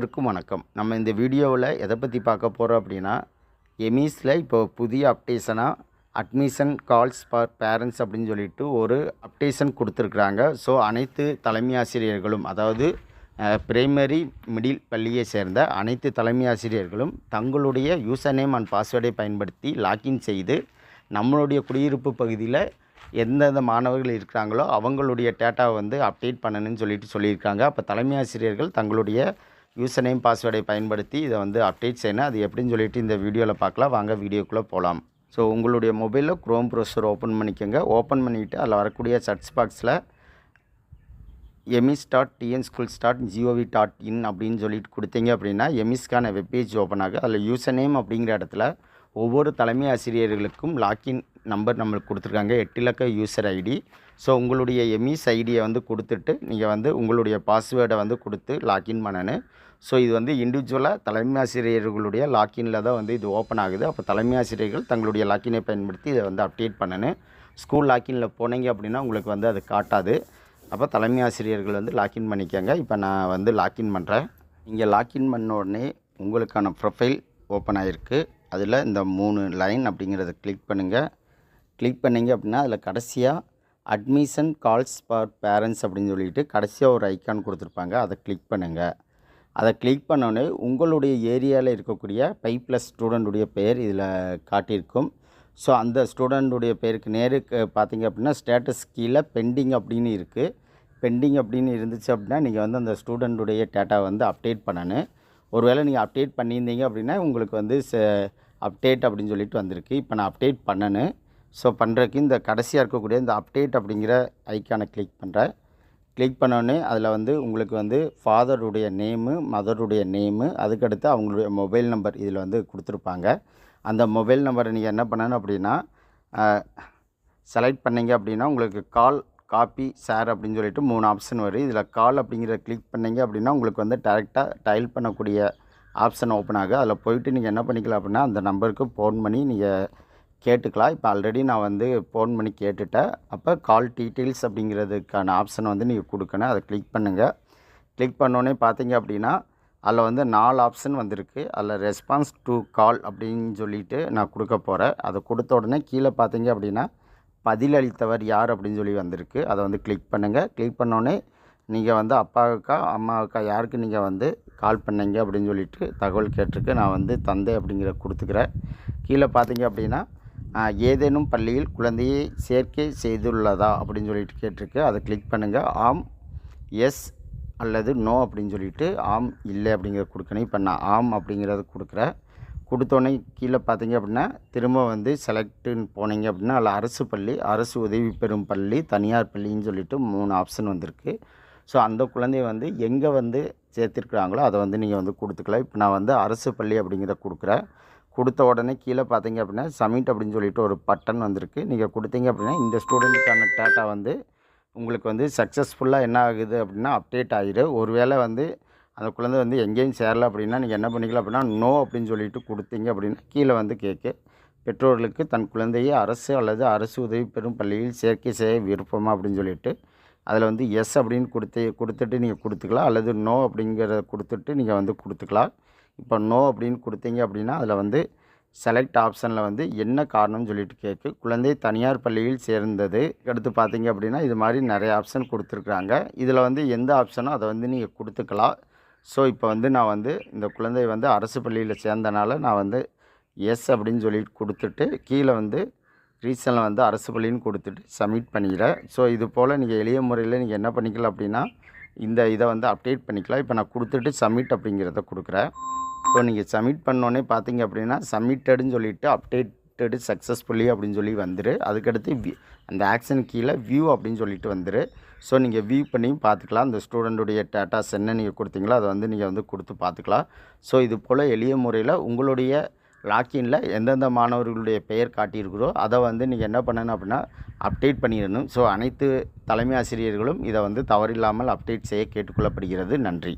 அனைவருக்கும் வணக்கம். நம்ம இந்த வீடியோவில் எதை பற்றி பார்க்க போகிறோம் அப்படின்னா எமிஸில் இப்போ புதிய அப்டேஷனாக அட்மிஷன் கால்ஸ் ஃபார் பேரண்ட்ஸ் அப்படின்னு சொல்லிட்டு ஒரு அப்டேஷன் கொடுத்துருக்குறாங்க. ஸோ அனைத்து தலைமை ஆசிரியர்களும் அதாவது பிரைமரி மிடில் பள்ளியை சேர்ந்த அனைத்து தலைமை ஆசிரியர்களும் தங்களுடைய யூசர் நேம் அண்ட் பாஸ்வேர்டை பயன்படுத்தி லாக்இன் செய்து நம்மளுடைய குடியிருப்பு பகுதியில் எந்தெந்த மாணவர்கள் இருக்கிறாங்களோ அவங்களுடைய டேட்டாவை வந்து அப்டேட் பண்ணணும்னு சொல்லிட்டு சொல்லியிருக்காங்க. அப்போ தலைமை ஆசிரியர்கள் தங்களுடைய யூசர் நேம் பாஸ்வேர்டை பயன்படுத்தி இதை வந்து அப்டேட் செய்யணும். அது எப்படின்னு சொல்லிட்டு இந்த வீடியோவில் பார்க்கலாம். வாங்க வீடியோக்குள்ளே போகலாம் ஸோ உங்களுடைய மொபைலில் க்ரோம் ப்ரௌசர் ஓப்பன் பண்ணிக்கோங்க. ஓப்பன் பண்ணிவிட்டு அதில் வரக்கூடிய சர்ச் பாக்ஸில் EMIS dot TN schools dot gov dot in அப்படின்னு சொல்லிட்டு கொடுத்தீங்க அப்படின்னா எமிஸ்க்கான வெப்பேஜ் ஓப்பன் ஆகும். அதில் யூசர் நேம் அப்படிங்கிற இடத்துல ஒவ்வொரு தலைமை ஆசிரியர்களுக்கும் லாக்இன் நம்பர் நம்மளுக்கு கொடுத்துருக்காங்க. எட்டு இலக்க யூசர் ஐடி ஸோ உங்களுடைய எம்இஸ் ஐடியை வந்து கொடுத்துட்டு நீங்கள் வந்து உங்களுடைய பாஸ்வேர்டை வந்து கொடுத்து லாக்இன் பண்ணணும் ஸோ இது வந்து இண்டிவிஜுவலாக தலைமை ஆசிரியர்களுடைய லாக்இனில் தான் வந்து இது ஓப்பன் ஆகுது. அப்போ தலைமை ஆசிரியர்கள் தங்களுடைய லாக்இனை பயன்படுத்தி இதை வந்து அப்டேட் பண்ணணும் ஸ்கூல் லாக்இனில் போனீங்க அப்படின்னா உங்களுக்கு வந்து அது காட்டாது. அப்போ தலைமை ஆசிரியர்கள் வந்து லாக்இன் பண்ணிக்கோங்க. இப்போ நான் வந்து லாக்இன் பண்ணுறேன் இங்கே லாக்இன் பண்ண உடனே உங்களுக்கான ப்ரொஃபைல் ஓப்பன் ஆகிருக்கு அதில் இந்த மூணு லைன் அப்படிங்கிறத கிளிக் பண்ணுங்கள் கிளிக் பண்ணிங்க அப்படின்னா அதில் கடைசியாக அட்மிஷன் கால்ஸ் ஃபார் பேரண்ட்ஸ் அப்படின்னு சொல்லிட்டு கடைசியாக ஒரு ஐக்கான் கொடுத்துருப்பாங்க. அதை கிளிக் பண்ணுங்கள் அதை கிளிக் பண்ணோடனே உங்களுடைய ஏரியாவில் இருக்கக்கூடிய ஃபைவ் ப்ளஸ் ஸ்டூடெண்ட்டுடைய பெயர் இதில் காட்டியிருக்கும். ஸோ அந்த ஸ்டூடெண்ட்டுடைய பேருக்கு நேருக்கு பார்த்தீங்க அப்படின்னா ஸ்டேட்டஸ் கீழே பெண்டிங் அப்படின்னு இருக்குது பெண்டிங் அப்படின்னு இருந்துச்சு அப்படின்னா நீங்கள் வந்து அந்த ஸ்டூடெண்ட்டுடைய டேட்டா வந்து அப்டேட் பண்ணணும். ஒருவேளை நீங்கள் அப்டேட் பண்ணியிருந்தீங்க அப்படின்னா உங்களுக்கு வந்து அப்டேட் அப்படின்னு சொல்லிட்டு வந்திருக்கு. இப்போ நான் அப்டேட் பண்ணணும் ஸோ பண்ணுறதுக்கு இந்த கடைசியாக இருக்கக்கூடிய இந்த அப்டேட் அப்படிங்கிற ஐக்கானை கிளிக் பண்ணுறேன் கிளிக் பண்ணோடனே அதில் வந்து உங்களுக்கு வந்து ஃபாதருடைய நேமு மதருடைய நேமு அதுக்கடுத்து அவங்களுடைய மொபைல் நம்பர் இதில் வந்து கொடுத்துருப்பாங்க. அந்த மொபைல் நம்பரை நீங்கள் என்ன பண்ணணும் அப்படின்னா செலக்ட் பண்ணீங்க அப்படின்னா உங்களுக்கு கால் காப்பி ஷேர் அப்படின்னு சொல்லிட்டு மூணு ஆப்ஷன் வரும். இதில் கால் அப்படிங்கிற கிளிக் பண்ணிங்க அப்படின்னா உங்களுக்கு வந்து டேரெக்டாக டைல் பண்ணக்கூடிய ஆப்ஷன் ஓப்பன் ஆகும் அதில் போயிட்டு நீங்கள் என்ன பண்ணிக்கலாம் அப்படின்னா அந்த நம்பருக்கு ஃபோன் பண்ணி நீங்கள் கேட்டுக்கலாம். இப்போ ஆல்ரெடி நான் வந்து ஃபோன் பண்ணி கேட்டுட்டேன். அப்போ கால் டீட்டெயில்ஸ் அப்படிங்கிறதுக்கான ஆப்ஷனை வந்து நீங்கள் கொடுக்கணும். அதை கிளிக் பண்ணுங்கள் கிளிக் பண்ணோன்னே பார்த்தீங்க அப்படின்னா அதில் வந்து நாலு ஆப்ஷன் வந்திருக்கு. அதில் ரெஸ்பான்ஸ் டு கால் அப்படின்னு சொல்லிட்டு நான் கொடுக்க போகிறேன் அதை கொடுத்த உடனே கீழே பார்த்தீங்க அப்படின்னா பதிலளித்தவர் யார் அப்படின்னு சொல்லி வந்திருக்கு. அதை வந்து கிளிக் பண்ணுங்கள் கிளிக் பண்ணோடனே நீங்கள் வந்து அப்பாவுக்கா அம்மாவுக்கா யாருக்கு நீங்கள் வந்து கால் பண்ணீங்க அப்படின்னு சொல்லிட்டு தகவல் கேட்டிருக்கு. நான் வந்து தந்தை அப்படிங்கிற கொடுத்துக்கிறேன். கீழே பார்த்தீங்க அப்படின்னா ஏதேனும் பள்ளியில் குழந்தையை சேர்க்கை செய்துள்ளதா அப்படின்னு சொல்லிட்டு கேட்டிருக்கு. அதை கிளிக் பண்ணுங்கள் ஆம் எஸ் அல்லது நோ அப்படின்னு சொல்லிட்டு ஆம் இல்லை அப்படிங்கிறத கொடுக்கணும். இப்போ நான் ஆம் அப்படிங்கிறத கொடுக்குறேன். கொடுத்தோன்னே கீழே பார்த்தீங்க அப்படின்னா திரும்ப வந்து செலக்ட்டுன்னு போனீங்க அப்படின்னா அதில் அரசு பள்ளி அரசு உதவி பெறும் பள்ளி தனியார் பள்ளின்னு சொல்லிட்டு மூணு ஆப்ஷன் வந்திருக்கு. ஸோ அந்த குழந்தைய வந்து எங்கே வந்து சேர்த்துருக்குறாங்களோ அதை வந்து நீங்கள் வந்து கொடுத்துக்கலாம். இப்போ நான் வந்து அரசு பள்ளி அப்படிங்கிறத கொடுக்குறேன். கொடுத்த உடனே கீழே பார்த்தீங்க அப்படின்னா சமிட் அப்படின்னு சொல்லிட்டு ஒரு பட்டன் வந்திருக்கு. நீங்கள் கொடுத்தீங்க அப்படின்னா இந்த ஸ்டூடெண்ட்டுக்கான டேட்டா வந்து உங்களுக்கு வந்து சக்ஸஸ்ஃபுல்லாக என்ன ஆகுது அப்படின்னா அப்டேட் ஆகிடும் ஒருவேளை வந்து அந்த குழந்தை வந்து எங்கேயும் சேரல அப்படின்னா நீங்கள் என்ன பண்ணிக்கலாம் அப்படின்னா நோ அப்படின்னு சொல்லிட்டு கொடுத்தீங்க அப்படின்னா கீழே வந்து கேட்கு பெற்றோர்களுக்கு தன் குழந்தையை அரசு அல்லது அரசு உதவி பெறும் பள்ளியில் சேர்க்கை செய்ய விருப்பமா? அப்படின்னு சொல்லிட்டு அதில் வந்து எஸ் அப்படின்னு கொடுத்து கொடுத்துட்டு நீங்கள் கொடுத்துக்கலாம் அல்லது நோ அப்படிங்கிறத கொடுத்துட்டு நீங்கள் வந்து கொடுத்துக்கலாம். இப்போ நோ அப்படின்னு கொடுத்தீங்க அப்படின்னா அதில் வந்து செலக்ட் ஆப்ஷனில் வந்து என்ன காரணம்னு சொல்லிட்டு கேட்கு குழந்தை தனியார் பள்ளியில் சேர்ந்தது. அடுத்து பார்த்தீங்க அப்படின்னா இது மாதிரி நிறைய ஆப்ஷன் கொடுத்துருக்குறாங்க. இதில் வந்து எந்த ஆப்ஷனோ அதை வந்து நீங்கள் கொடுத்துக்கலாம். ஸோ இப்போ வந்து நான் வந்து இந்த குழந்தை வந்து அரசு பள்ளியில் சேர்ந்தனால நான் வந்து எஸ் அப்படின்னு சொல்லிட்டு கொடுத்துட்டு கீழே வந்து ரீசனில் வந்து அரசு பள்ளின்னு கொடுத்துட்டு சப்மிட் பண்ணிக்கிறேன். ஸோ இது போல் நீங்கள் எளிய முறையில் நீங்கள் என்ன பண்ணிக்கலாம் அப்படின்னா இந்த இதை வந்து அப்டேட் பண்ணிக்கலாம். இப்போ நான் கொடுத்துட்டு சப்மிட் அப்படிங்கிறத கொடுக்குறேன். ஸோ நீங்கள் சப்மிட் பண்ணோன்னே பார்த்தீங்க அப்படின்னா சப்மிட்டடுன்னு சொல்லிவிட்டு அப்டேட்டடு சக்ஸஸ்ஃபுல்லி அப்படின்னு சொல்லி வந்துரு. அதுக்கடுத்து அந்த ஆக்ஷன் கீழே வியூ அப்படின்னு சொல்லிட்டு வந்துரு. ஸோ நீங்கள் வியூ பண்ணியும் பார்த்துக்கலாம். அந்த ஸ்டூடெண்ட்டுடைய டேட்டாஸ் என்ன நீங்கள் கொடுத்தீங்களோ அதை வந்து நீங்கள் வந்து கொடுத்து பார்த்துக்கலாம். ஸோ இது போல் எளிய முறையில் உங்களுடைய லாக்இனில் எந்தெந்த மாணவர்களுடைய பெயர் காட்டியிருக்கிறோ அதை வந்து நீங்கள் என்ன பண்ணணும் அப்படின்னா அப்டேட் பண்ணிடணும். ஸோ அனைத்து தலைமை ஆசிரியர்களும் இதை வந்து தவறில்லாமல் அப்டேட் செய்ய கேட்டுக்கொள்ளப்படுகிறது. நன்றி.